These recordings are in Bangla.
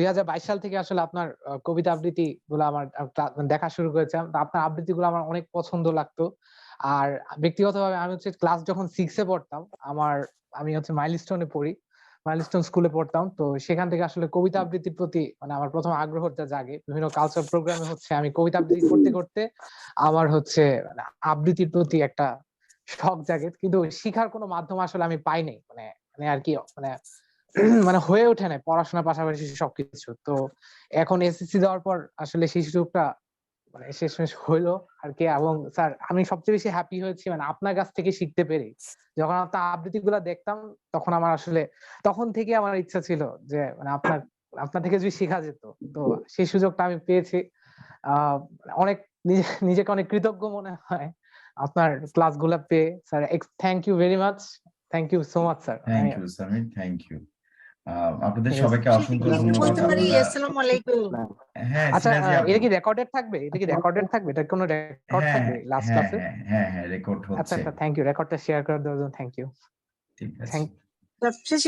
দুই সাল থেকে আসলে আপনার কবিতা আবৃত্তি গুলো আমার দেখা শুরু করেছিলাম আপনার আবৃত্তি গুলো আমার অনেক পছন্দ লাগতো। আর ব্যক্তিগতভাবে আমি হচ্ছে ক্লাস যখন সিক্সে পড়তাম, আমার, আমি হচ্ছে মাইলস্টোনে পড়ি মাইলস্টোন স্কুলে পড়তাম। তো সেখান থেকে আসলে কবিতা আবৃত্তির প্রতি মানে আমার প্রথম আগ্রহটা জাগে। বিভিন্ন কালচার প্রোগ্রামে হচ্ছে আমি কবিতা আবৃত্তি করতে করতে আমার হচ্ছে মানে আবৃত্তির প্রতি একটা শখ জাগে। কিন্তু শিখার কোনো মাধ্যম আসলে আমি পাইনি মানে মানে আর কি মানে মানে হয়ে ওঠে না পড়াশোনার পাশাপাশি সবকিছু। তো এখন এসএসসি দেওয়ার পর আসলে সেই সুযোগটা মানে শেষমেশ হইল আর কি। এবং স্যার, আমি সবচেয়ে বেশি হ্যাপি হয়েছি মানে আপনার কাছ থেকে শিখতে পেরে। যখন আপনার আবৃত্তি গুলা দেখতাম, তখন আমার আসলে, তখন থেকে আমার ইচ্ছা ছিল যে মানে আপনার আপনার থেকে যদি শেখা যেত, তো সেই সুযোগটা আমি পেয়েছি। অনেক নিজে- নিজেকে অনেক কৃতজ্ঞ মনে হয় আপনার ক্লাসগুলা পেয়ে। Sir thank you very much thank you so much sir thank you thank you আপনাদের সবাইকে অসংখ্য ধন্যবাদ। আসসালামু আলাইকুম। হ্যাঁ আচ্ছা সিরাজি আপু। এটা কি রেকর্ডেড থাকবে? এটা কি রেকর্ডেড থাকবে? এটা কোনো রেকর্ড থাকবে? লাস্ট ক্লাসে হ্যাঁ হ্যাঁ রেকর্ড হচ্ছে। আচ্ছা থ্যাংক ইউ রেকর্ডটা শেয়ার করে দেওয়ার জন্য থ্যাংক ইউ ঠিক আছে। থ্যাংক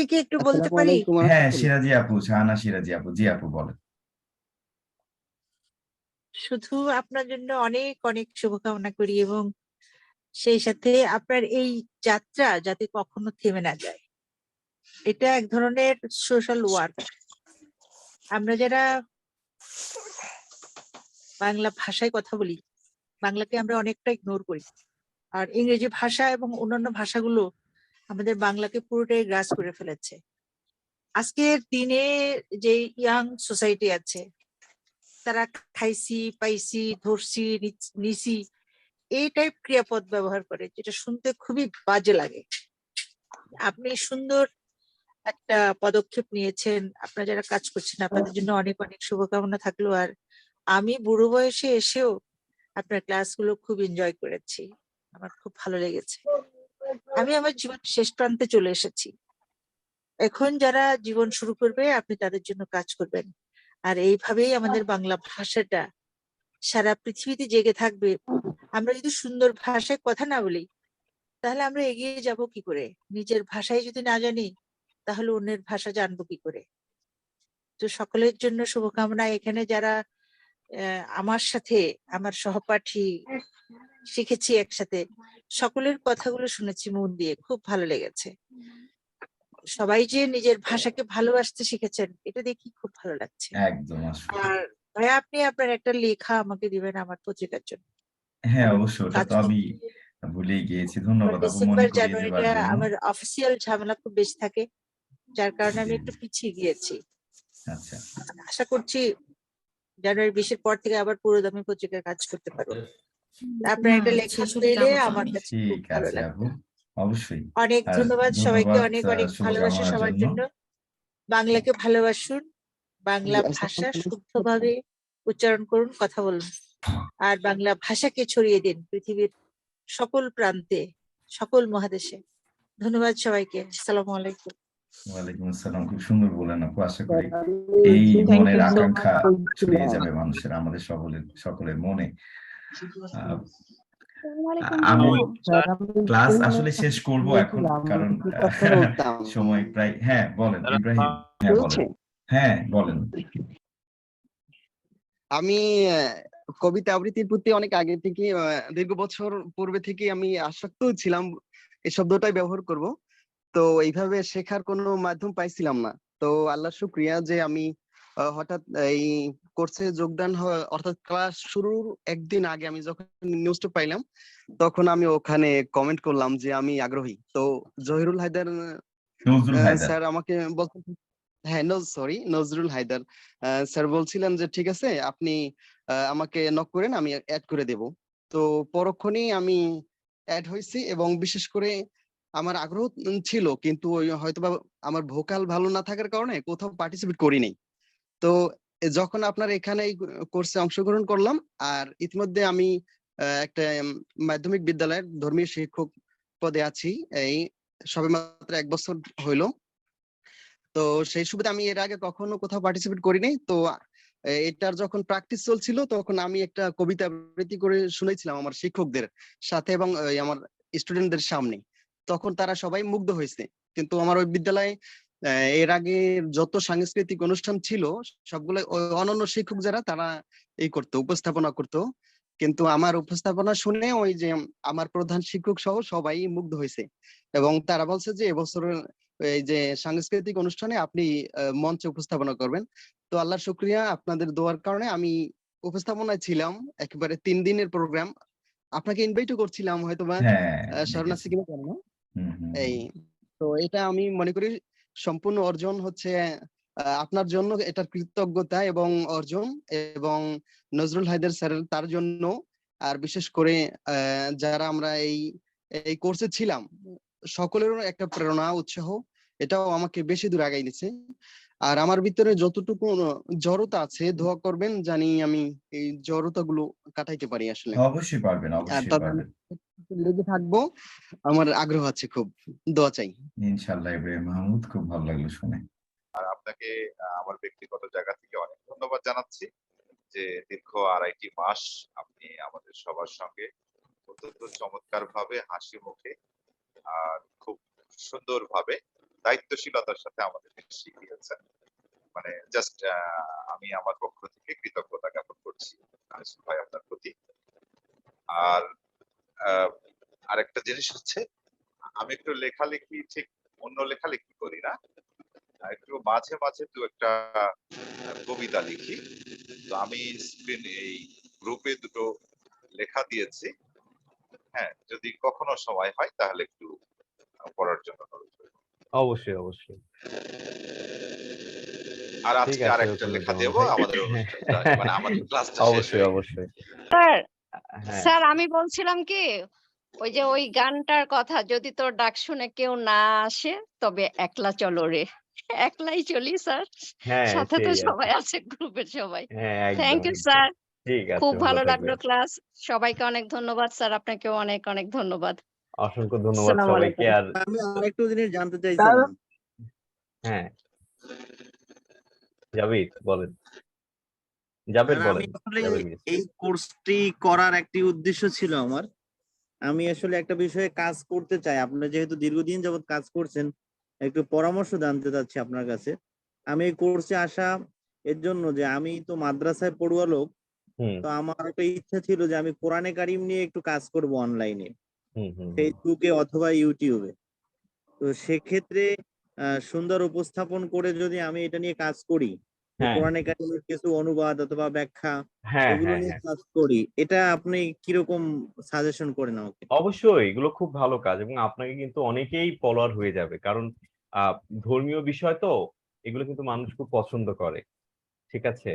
কি একটু বলতে পারি? হ্যাঁ সিরাজি আপু শাহানা সিরাজি আপু। জি আপু বলেন। শুধু আপনার জন্য অনেক অনেক শুভকামনা করি এবং সেই সাথে আপনার এই যাত্রা যাতে কখনো থেমে না যায়। এটা এক ধরনের সোশ্যাল ওয়ার্ক আমরা যারা বাংলা ভাষায় কথা বলি, বাংলাকে আমরা অনেকটা ইগনোর করি। আর ইংরেজি ভাষা এবং অন্যান্য ভাষাগুলো আমাদের বাংলাকে পুরোটাই গ্রাস করে ফেলেছে। আজকের দিনে যে ইয়াং সোসাইটি আছে, তারা খাইছি পাইছি ধরছি নিছি এই টাইপ ক্রিয়াপদ ব্যবহার করে, যেটা শুনতে খুবই বাজে লাগে। আপনি সুন্দর একটা পদক্ষেপ নিয়েছেন আপনারা যারা কাজ করছেন আপনাদের জন্য অনেক অনেক শুভকামনা থাকল। আর আমি বুড়ো বয়সে এসেও আপনার ক্লাসগুলো খুব এনজয় করেছি। আমার খুব ভালো লেগেছে। আমি আমার জীবন শেষ প্রান্তে চলে এসেছি। এখন যারা জীবন শুরু করবে আপনি তাদের জন্য কাজ করবেন। আর এইভাবেই আমাদের বাংলা ভাষাটা সারা পৃথিবীতে জেগে থাকবে। আমরা যদি সুন্দর ভাষায় কথা না বলি তাহলে আমরা এগিয়ে যাব কি করে? নিজের ভাষায় যদি না জানি তাহলে অন্যের ভাষা জানব কি করে? তো সকলের জন্য শুভকামনা। এখানে যারা আমার সাথে আমার সহপাঠী শিখেছি একসাথে সকলের কথাগুলো শুনেছি মন দিয়ে খুব ভালো লেগেছে। সবাই যে নিজের ভাষাকে ভালোবাসতে শিখেছেন এটা দেখি খুব ভালো লাগছে। একদম আর ভাইয়া আপনি আপনার একটা লেখা আমাকে দিবেন আমার পত্রিকার জন্য। হ্যাঁ অবশ্যই ওটা তো আমি ভুলেই গিয়েছি। ধন্যবাদ মনে ডিসেম্বর করিয়ে জানুয়ারিটা আমার অফিসিয়াল ঝামেলা খুব বেশি থাকে। যার কারণে আমি একটু পিছিয়ে গিয়েছি। আচ্ছা। আশা করছি জানুয়ারি বিশের পর থেকে আবার পুরো দামি পত্রিকায় কাজ করতে পারব। আপনার একটা লেখা পেলে আমার কাছে খুব ভালো লাগবে। অবশ্যই। অনেক ধন্যবাদ সবাইকে অনেক অনেক ভালোবাসা সবার জন্য। জন্য। বাংলাকে ভালোবাসুন বাংলা ভাষা শুদ্ধভাবে উচ্চারণ করুন কথা বলুন। আর বাংলা ভাষাকে ছড়িয়ে দিন পৃথিবীর সকল প্রান্তে সকল মহাদেশে। ধন্যবাদ সবাইকে। আসসালামু আলাইকুম। ওয়ালাইকুম আসসালাম খুব সুন্দর বলেন আপু আশা করি আমি- এই মনের আকাঙ্ক্ষা ছড়িয়ে যাবে মানুষের আমাদের সকলের সকলের মনে। আমি ক্লাস আসলে শেষ করব এখন কারণ সময় প্রায় হ্যাঁ বলেন ইব্রাহিম হ্যাঁ বলেন। হ্যাঁ বলেন। আমি আহ, কবিতা আবৃত্তির প্রতি অনেক আগে থেকে আহ, দীর্ঘ বছর পূর্বে থেকে আমি আসক্ত ছিলাম এই শব্দটাই ব্যবহার করব। তো এইভাবে শেখার কোনো মাধ্যম পাইছিলাম না। তো আল্লাহ শুক্রিয়া যে আমি হঠাৎ এই কোর্সে যোগদান হয়- অর্থাৎ ক্লাস শুরুর একদিন আগে আমি যখন নিউজটা পাইলাম তখন আমি ওখানে কমেন্ট করলাম যে আমি আগ্রহী। তো জহিরুল হায়দার স্যার আমাকে বলতে হ্যাঁ নজ সরি নজরুল হায়দার। স্যার বলছিলেন যে ঠিক আছে আপনি আমাকে নক করেন আমি অ্যাড করে দেব। তো পরক্ষণেই আমি অ্যাড হয়েছি এবং বিশেষ করে আমার আগ্রহ ছিল, কিন্তু ওই হয়তোবা আমার ভোকাল ভালো না থাকার কারণে কোথাও পার্টিসিপেট করিনি তো যখন আপনার এখানে এই কোর্সে অংশগ্রহণ করলাম, আর ইতিমধ্যে আমি একটা মাধ্যমিক বিদ্যালয়ের ধর্মীয় শিক্ষক পদে আছি, এই সবে মাত্র এক বছর হইল। তো সেই সুবিধা আমি এর আগে কখনো কোথাও পার্টিসিপেট করিনি তো এটার যখন প্র্যাকটিস চলছিল, তখন আমি একটা কবিতা আবৃত্তি করে শুনেছিলাম আমার শিক্ষকদের সাথে এবং আমার স্টুডেন্টদের সামনে। তখন তারা সবাই মুগ্ধ হয়েছে। কিন্তু আমার ওই বিদ্যালয়ে এর আগে যত সাংস্কৃতিক অনুষ্ঠান ছিল সবগুলো অনন্য শিক্ষক যারা তারা এই করতো উপস্থাপনা করতো। কিন্তু আমার উপস্থাপনা শুনে ওই যে আমার প্রধান শিক্ষক সহ সবাই মুগ্ধ হয়েছে। এবং তারা বলছে যে এবছর এই যে সাংস্কৃতিক অনুষ্ঠানে আপনি মঞ্চে উপস্থাপনা করবেন। তো আল্লাহর শুক্রিয়া আপনাদের দোয়ার কারণে আমি উপস্থাপনায় ছিলাম। একেবারে তিন দিনের প্রোগ্রাম আপনাকে ইনভাইটও করছিলাম হয়তোবা হ্যাঁ আহ, স্মরণ আছে কিনা জানি না। এই, তো এটা আমি মনে করি সম্পূর্ণ অর্জন হচ্ছে আপনার জন্য এটার কৃতজ্ঞতা এবং অর্জন এবং নজরুল হায়দার স্যারের তার জন্য। আর বিশেষ করে যারা আমরা এই এই কোর্সে ছিলাম, সকলেরও একটা প্রেরণা, উৎসাহ, এটাও আমাকে বেশি দূর আগাই দিচ্ছে আর আমার ভিতরে যতটুকু জড়তা আছে দোয়া করবেন জানি আমি এই জড়তা গুলো কাটাইতে পারি আসলে। অবশ্যই পারবেন অবশ্যই তবে- পারবেন। লেগে থাকব আমার আগ্রহ আছে খুব দোয়া চাই। ইনশাল্লাহ ইব্রাহিম মাহমুদ খুব ভালো লাগল শুনে। আর আপনাকে আমার ব্যক্তিগত জায়গা থেকে অনেক ধন্যবাদ জানাচ্ছি যে দীর্ঘ আড়াইটি মাস আপনি আমাদের সবার সঙ্গে অত্যন্ত চমৎকার ভাবে হাসি মুখে আর খুব সুন্দর ভাবে দায়িত্বশীলতার সাথে আমাদেরকে শিখিয়েছেন মানে জাস্ট আমি আমার পক্ষ থেকে কৃতজ্ঞতা জ্ঞাপন করছি ভাই আপনার প্রতি। আর আরেকটা জিনিস হচ্ছে, আমি একটু লেখালেখি ঠিক অন্য লেখালেখি করি না, একটু মাঝে মাঝে দু একটা কবিতা লিখি। তো আমি স্ক্রিন এই গ্রুপে দুটো লেখা দিয়েছি। হ্যাঁ যদি কখনো সময় হয় তাহলে একটু পড়ার জন্য। অবশ্যই অবশ্যই। আর আজকে আরেকটা লেখা দেবো আমাদের মানে আমাদের ক্লাসটা অবশ্যই অবশ্যই। স্যার হ্যাঁ। স্যার আমি বলছিলাম কি ওই যে ওই গানটার কথা যদি তোর ডাক শুনে কেউ না আসে তবে একলা চলো রে। একলাই চলি স্যার। হ্যাঁ সাথে তো। সবাই আছে গ্রুপের সবাই। হ্যাঁ থ্যাংক ইউ স্যার। খুব ভালো লাগল ক্লাস সবাইকে অনেক ধন্যবাদ স্যার। আপনাকেও অনেক অনেক ধন্যবাদ। অসংখ্য ধন্যবাদ সবাইকে আর আমি আরেকটু জিনিস জানতে চাইছিলাম হ্যাঁ। জাবিদ বলেন। জাবেদ বলেন। জাবেদ মিয়া। এই কোর্সটি করার একটি উদ্দেশ্য ছিল আমার। আমি আসলে একটা বিষয়ে কাজ করতে চাই। আপনারা যেহেতু দীর্ঘদিন যাবত কাজ করছেন একটু পরামর্শ জানতে চাচ্ছি আপনার কাছে। আমি এই কোর্সে আসা এর জন্য যে আমি তো মাদ্রাসায় পড়ুয়া লোক হুম। তো আমার একটা ইচ্ছা ছিল যে আমি কোরআনে কারিম নিয়ে একটু কাজ করব অনলাইনে। ফেসবুকে অথবা ইউটিউবে। তো সেক্ষেত্রে সুন্দর উপস্থাপন করে যদি আমি এটা নিয়ে কাজ করি হ্যাঁ। কোরআনে কারিমের কিছু অনুবাদ অথবা ব্যাখ্যা হ্যাঁ এগুলো হ্যাঁ নিয়ে কাজ করি এটা আপনি কীরকম সাজেশন করেন আমাকে? অবশ্যই এগুলো খুব ভালো কাজ এবং আপনাকে কিন্তু অনেকেই ফলোয়ার হয়ে যাবে। কারণ আহ, ধর্মীয় বিষয় তো এগুলো কিন্তু মানুষ খুব পছন্দ করে। ঠিক আছে?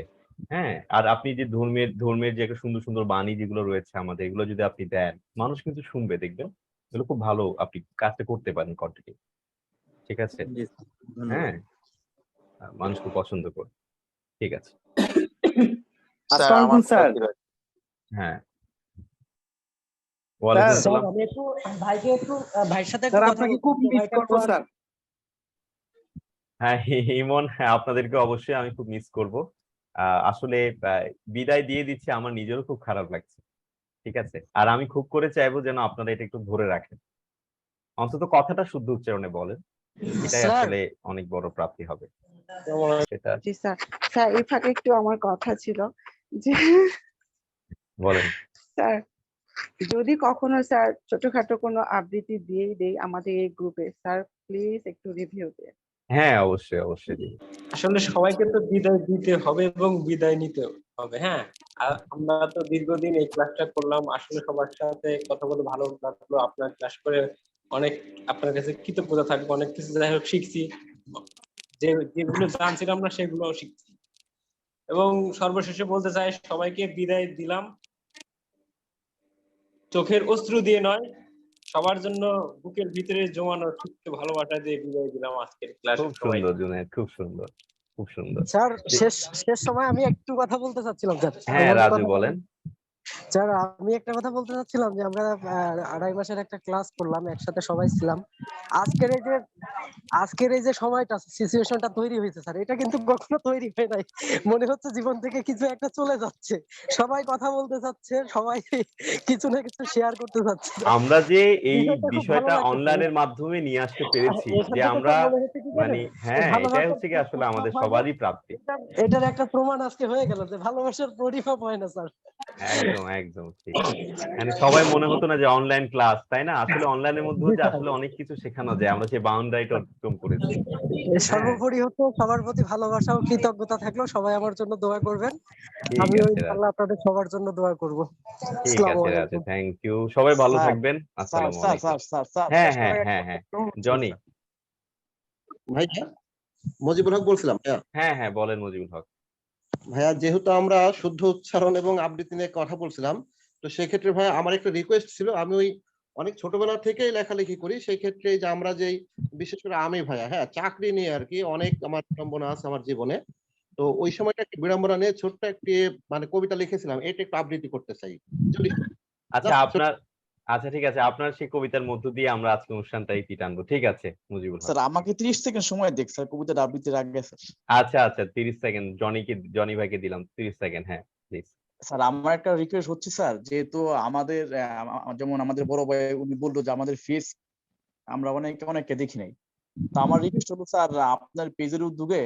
হ্যাঁ আর আপনি যে ধর্মের ধর্মের যে একটা সুন্দর সুন্দর বাণী যেগুলো রয়েছে আমাদের এগুলো যদি আপনি দেন মানুষ কিন্তু শুনবে দেখবেন। এগুলো খুব ভালো আপনি কাজটা করতে পারেন কন্টিনিউ। ঠিক আছে? হ্যাঁ। মানুষ খুব পছন্দ করে। ঠিক আছে। স্যার হ্যাঁ। আমি একটু ভাইকে একটু ভাইয়ের সাথে আপনাকে খুব মিস করব স্যার। হ্যাঁ ইমন হ্যাঁ আপনাদেরকে অবশ্যই আমি খুব মিস করব। আসলে বিদায় দিয়ে দিচ্ছি। আমার নিজেরও খুব খারাপ লাগছে। ঠিক আছে? আর আমি খুব করে চাইব যেন আপনারা এটা একটু ধরে রাখেন। অন্তত কথাটা শুদ্ধ উচ্চারণে বলেন। এটাই। আসলে অনেক বড় প্রাপ্তি হবে। জি স্যার। স্যার এই ফাঁকে একটু আমার কথা ছিল। যে বলেন। স্যার যদি কখনো স্যার ছোটখাটো কোনো আবৃত্তি দিয়েই দেই আমাদের এই গ্রুপে স্যার প্লিজ একটু রিভিউ দেন হ্যাঁ অবশ্যই অবশ্যই আসলে সবাইকে তো বিদায় দিতে হবে এবং বিদায় নিতে হবে হ্যাঁ? আমরা তো দীর্ঘদিন এই ক্লাসটা করলাম, আসলে সবার সাথে কথা বলে ভালো লাগল, আপনার ক্লাস করে অনেক, আপনার কাছে কৃতজ্ঞতা থাকবে, অনেক কিছু যাই হোক শিখছি। যে, যেগুলো জানছিলাম না সেগুলো শিখছি। এবং সর্বশেষে বলতে চাই, সবাইকে বিদায় দিলাম। চোখের অশ্রু দিয়ে নয় সবার জন্য বুকের ভিতরে জমানো সুপ্ত ভালোবাসা দিয়ে বিদায় দিলাম আজকের ক্লাস খুব সুন্দর জুনায়েদ খুব সুন্দর খুব সুন্দর। স্যার শেষ শেষ সময় আমি একটু কথা বলতে চাচ্ছিলাম স্যার। হ্যাঁ রাজু বলেন। স্যার আমি একটা কথা বলতে চাচ্ছিলাম যে আমরা আড়াই মাসের একটা ক্লাস করলাম একসাথে সবাই ছিলাম। আজকের এই যে আজকের এই যে সময়টা সিচুয়েশনটা তৈরি হয়েছে স্যার এটা কিন্তু কখনো তৈরি হয় নাই। মনে হচ্ছে জীবন থেকে কিছু একটা চলে যাচ্ছে। সবাই কথা বলতে চাচ্ছে সবাই কিছু না কিছু শেয়ার করতে চাচ্ছে। আমরা যে এই বিষয়টা অনলাইনের মাধ্যমে নিয়ে আসতে পেরেছি যে আমরা মনে হ্যাঁ এটাই হচ্ছে কি আসলে আমাদের হয়। সবারই প্রাপ্তি। এটার একটা প্রমাণ আজকে হয়ে গেল যে ভালোবাসার পরিমাপ হয় না স্যার। একদম একদম ঠিক। মানে সবাই মনে হতো না যে অনলাইন ক্লাস তাই না? আসলে অনলাইনের মধ্যে যে আসলে অনেক কিছু শেখানো যায়। আমরা সেই বাউন্ডারিটা অতিক্রম করেছি। সর্বোপরি হচ্ছে সবার প্রতি ভালোবাসা ও কৃতজ্ঞতা থাকল সবাই আমার জন্য দোয়া করবেন। আমিও ইনশাআল্লাহ আপনাদের সবার জন্য দোয়া করব। ঠিক আছে থ্যাংক ইউ সবাই ভালো থাকবেন। আসসালামু আলাইকুম। স্যার স্যার স্যার হ্যাঁ হ্যাঁ হ্যাঁ হ্যাঁ। জনি ভাই মজিবুল হক বলছিলাম হ্যাঁ হ্যাঁ বলেন মজিবুল হক। ভাইয়া যেহেতু আমরা শুদ্ধ উচ্চারণ এবং আবৃত্তি নিয়ে কথা বলছিলাম তো সেক্ষেত্রে ভাইয়া আমার একটা রিকোয়েস্ট ছিল। আমি ওই অনেক ছোটবেলা থেকেই লেখালেখি করি। সেই ক্ষেত্রে যে আমরা যেই বিশেষ করে আমি ভাইয়া হ্যাঁ চাকরি নিয়ে আর কি অনেক আমার বিড়ম্বনা আছে আমার জীবনে। তো ওই সময়টা একটি বিড়ম্বনা নিয়ে ছোট্ট একটি মানে কবিতা লিখেছিলাম এটা একটু আবৃত্তি করতে চাই। আচ্ছা আপনার আচ্ছা ঠিক আছে। আপনার সেই কবিতার মধ্য দিয়ে আমরা আজকে অনুষ্ঠানটা ইতি টানবো ঠিক আছে মুজিবুল স্যার আমাকে ত্রিশ সেকেন্ড সময় দেখ স্যার কবিতাটা আবৃত্তির আগে স্যার। আচ্ছা আচ্ছা তিরিশ সেকেন্ড। জনিকে জনি ভাইকে দিলাম তিরিশ সেকেন্ড হ্যাঁ প্লিজ স্যার আমার একটা রিকোয়েস্ট হচ্ছে স্যার যেহেতু আমাদের যেমন আমাদের বড় ভাই উনি বলল যে আমাদের ফেস আমরা অনেকে অনেককে দেখি নাই। তো আমার রিকোয়েস্ট হলো স্যার আপনার পেজের উদ্যোগে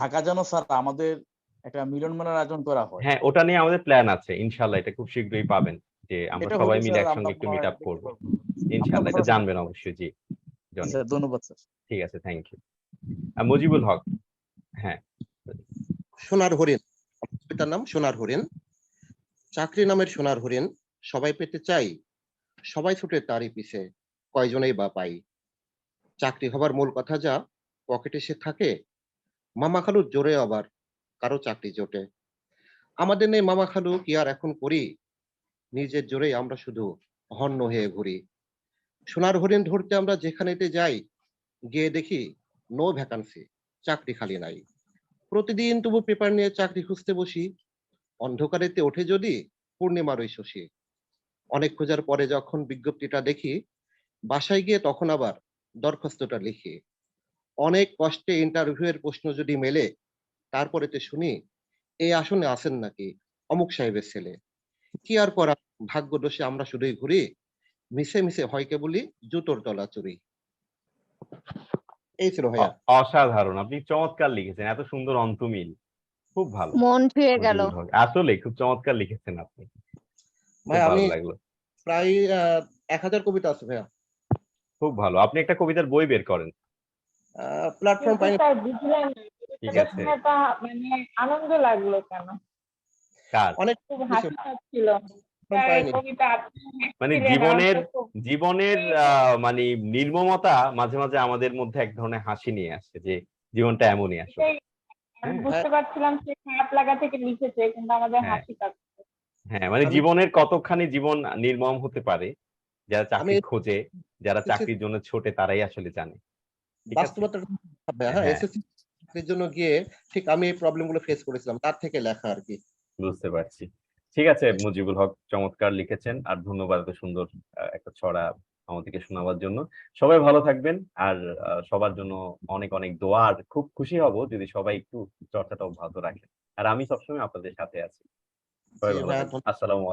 ঢাকা যেন স্যার আমাদের একটা মিলন মেলার আয়োজন করা হয়। হ্যাঁ ওটা নিয়ে আমাদের প্ল্যান আছে। ইনশাল্লাহ এটা খুব শীঘ্রই পাবেন। যে আমরা সবাই মিলে একসঙ্গে একটু মিট আপ করব। ইনশাল্লাহ এটা জানবেন অবশ্যই জি স্যার ধন্যবাদ স্যার। ঠিক আছে থ্যাংক ইউ মুজিবুল হক হ্যাঁ। সোনার হরিণ কবিতার নাম সোনার হরিণ। চাকরি নামের সোনার হরিণ সবাই পেতে চাই সবাই ছুটে তারই পিছে কয়জনেই বা পাই। চাকরি হবার মূল কথা যা পকেটে সে থাকে মামা খালুর জোরে আবার কারও চাকরি জোটে। আমাদের নেই মামা খালু কি আর এখন করি? নিজের জোরেই আমরা শুধু হন্য হয়ে ঘুরি। সোনার হরিণ ধরতে আমরা যেখানেতে যাই, গিয়ে দেখি নো ভ্যাকান্সি চাকরি খালি নাই। প্রতিদিন তবু পেপার নিয়ে চাকরি খুঁজতে বসি, অন্ধকারেতে ওঠে যদি পূর্ণিমার ওই শশী। অনেক খোঁজার পরে যখন বিজ্ঞপ্তিটা দেখি, বাসায় গিয়ে তখন আবার দরখাস্তটা লিখি। অনেক কষ্টে ইন্টারভিউ এর প্রশ্ন যদি মেলে, তারপরেতে শুনি এই আসনে আছেন নাকি? অমুক সাহেবের ছেলে। কি আর করা ভাগ্য দোষে আমরা শুধুই ঘুরি? মিশে মিশে হয় কেবলই জুতোর তলা চুরি। এই ছিল ভাইয়া। অসাধারণ। আপনি চমৎকার লিখেছেন। এত সুন্দর অন্তমিল। খুব ভালো। মন ছুঁয়ে গেল। আসলে খুব চমৎকার লিখেছেন আপনি। ভাই আমি লাগল। প্রায় আহ, এক হাজার কবিতা আছে ভাইয়া। খুব ভালো। আপনি একটা কবিতার বই বের করেন। প্ল্যাটফর্ম স্যার ঠিক আছে। এটা মানে আনন্দ লাগল কেন? অনেক মানে জীবনের জীবনের আহ, মানে নির্মমতা মাঝে মাঝে আমাদের মধ্যে এক ধরনের হাসি নিয়ে আসে যে জীবনটা এমনই আসলে। হ্যাঁ। বুঝতে পারছিলাম সে খারাপ লাগা থেকে লিখেছে কিন্তু আমাদের হ্যাঁ। হাসি পাচ্ছে। হ্যাঁ মানে জীবনের কতখানি জীবন নির্মম হতে পারে যারা চাকরি খোঁজে যারা চাকরির জন্য ছোটে তারাই আসলে জানে। বাস্তবতা হ্যাঁ হ্যাঁ। এসএসসি চাকরির জন্য গিয়ে ঠিক আমি এই প্রবলেমগুলো ফেস করেছিলাম তার থেকে লেখা আর কি। বুঝতে পারছি। ঠিক আছে মুজিবুল হক চমৎকার লিখেছেন। আর ধন্যবাদ এত সুন্দর একটা ছড়া আমাদেরকে শোনাবার জন্য। সবাই ভালো থাকবেন। আর সবার জন্য অনেক অনেক দোয়া। আর খুব খুশি হব যদি সবাই একটু চর্চাটা অব্যাহত রাখেন। আর আমি সবসময় আপনাদের সাথে আছি। আসসালামু